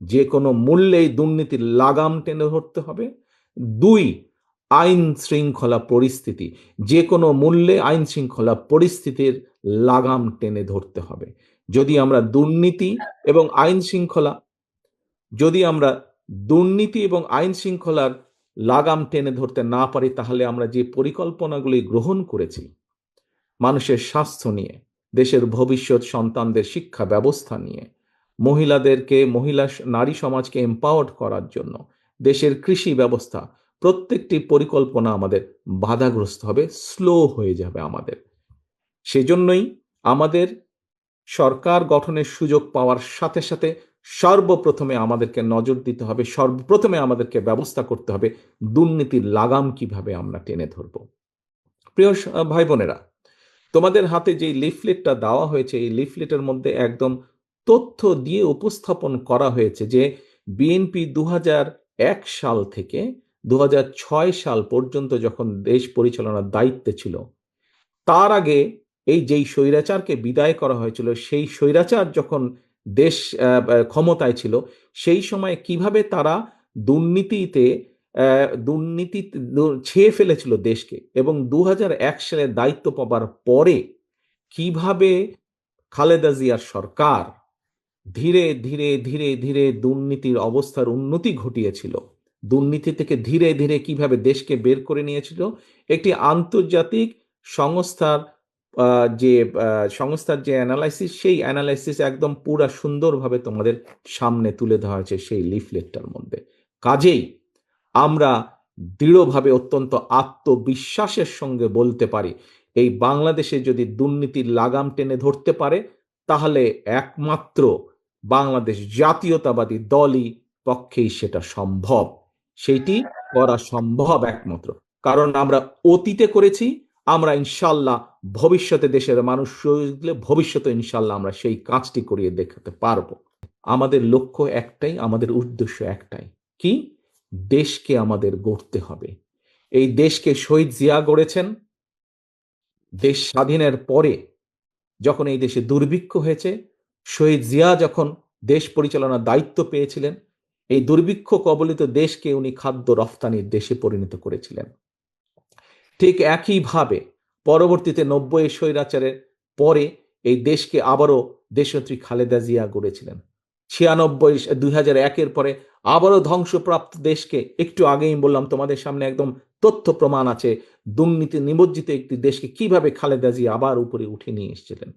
যে কোনো মূল্যে এই দুর্নীতির লাগাম টেনে ধরতে হবে। দুই, আইন শৃঙ্খলা পরিস্থিতি। যে কোনো মূল্যে আইন শৃঙ্খলা পরিস্থিতির লাগাম টেনে ধরতে হবে। যদি আমরা দুর্নীতি এবং আইন শৃঙ্খলা, যদি আমরা দুর্নীতি এবং আইন শৃঙ্খলার লাগাম টেনে ধরতে না পারি, তাহলে আমরা যে পরিকল্পনাগুলি গ্রহণ করেছি, মানুষের স্বাস্থ্য নিয়ে, দেশের ভবিষ্যৎ সন্তানদের শিক্ষা ব্যবস্থা নিয়ে মহিলাদেরকে, মহিলা নারী সমাজকে এম্পাওয়ার্ড করার জন্য দেশের কৃষি ব্যবস্থা প্রত্যেকটি পরিকল্পনা আমাদের বাধাগ্রস্ত হবে স্লো হয়ে যাবে আমাদের। সেজন্যই আমাদের সরকার গঠনের সুযোগ পাওয়ার সাথে সাথে সর্বপ্রথমে আমাদেরকে নজর দিতে হবে, সর্বপ্রথমে আমাদেরকে ব্যবস্থা করতে হবে দুর্নীতির লাগাম কীভাবে আমরা টেনে ধরব। প্রিয় ভাই বোনেরা, তোমাদের হাতে যে লিফলেটটা দেওয়া হয়েছে, এই লিফলেটের মধ্যে একদম তথ্য দিয়ে উপস্থাপন করা হয়েছে যে বিএনপি দু এক সাল থেকে দু হাজার ছয় সাল পর্যন্ত যখন দেশ পরিচালনার দায়িত্বে ছিল, তার আগে এই যেই স্বৈরাচারকে বিদায় করা হয়েছিল, সেই স্বৈরাচার যখন দেশ ক্ষমতায় ছিল, সেই সময় কীভাবে তারা দুর্নীতিতে দুর্নীতি ছেয়ে ফেলেছিল দেশকে এবং দু সালে দায়িত্ব পাবার পরে কীভাবে খালেদা জিয়ার সরকার ধীরে ধীরে ধীরে ধীরে দুর্নীতির অবস্থার উন্নতি ঘটিয়েছিল। দুর্নীতি থেকে ধীরে ধীরে কীভাবে দেশকে বের করে নিয়েছিল? একটি আন্তর্জাতিক সংস্থার যে সংস্থার যে অ্যানালাইসিস সেই অ্যানালাইসিস একদম পুরা সুন্দরভাবে তোমাদের সামনে তুলে ধরা হয়েছে সেই লিফলেটটার মধ্যে। কাজেই আমরা দৃঢ়ভাবে অত্যন্ত আত্মবিশ্বাসের সঙ্গে বলতে পারি, এই বাংলাদেশে যদি দুর্নীতির লাগাম টেনে ধরতে পারে, তাহলে একমাত্র বাংলাদেশ জাতীয়তাবাদী দলই পক্ষেই সেটা সম্ভব। সেইটি করা সম্ভব একমাত্র। কারণ আমরা অতীতে করেছি, আমরা ইনশাল্লাহ ভবিষ্যতে দেশের মানুষ দিলে ভবিষ্যতে ইনশাল্লাহ আমরা সেই কাজটি করিয়ে দেখাতে পারব। আমাদের লক্ষ্য একটাই, আমাদের উদ্দেশ্য একটাই। কি? দেশকে আমাদের গড়তে হবে। এই দেশকে শহীদ জিয়া গড়েছেন। দেশ স্বাধীনের পরে যখন এই দেশে দুর্ভিক্ষ হয়েছে শহীদ জিয়া যখন দেশ পরিচালনার দায়িত্ব পেয়েছিলেন, এই দুর্ভিক্ষ কবলিত দেশকে উনি খাদ্য রফতানির দেশে পরিণত করেছিলেন। ঠিক একইভাবে পরবর্তীতে নব্বই স্বৈরাচারের পরে এই দেশকে আবারও দেশনেত্রী খালেদা জিয়া গড়েছিলেন। ছিয়ানব্বই, দুই হাজার একের পরে আবারও ধ্বংসপ্রাপ্ত দেশকে, একটু আগেই বললাম তোমাদের সামনে একদম তথ্য প্রমাণ আছে, দুর্নীতি নিমজ্জিত একটি দেশকে কীভাবে খালেদা জিয়া আবার উপরে উঠে নিয়ে এসেছিলেন?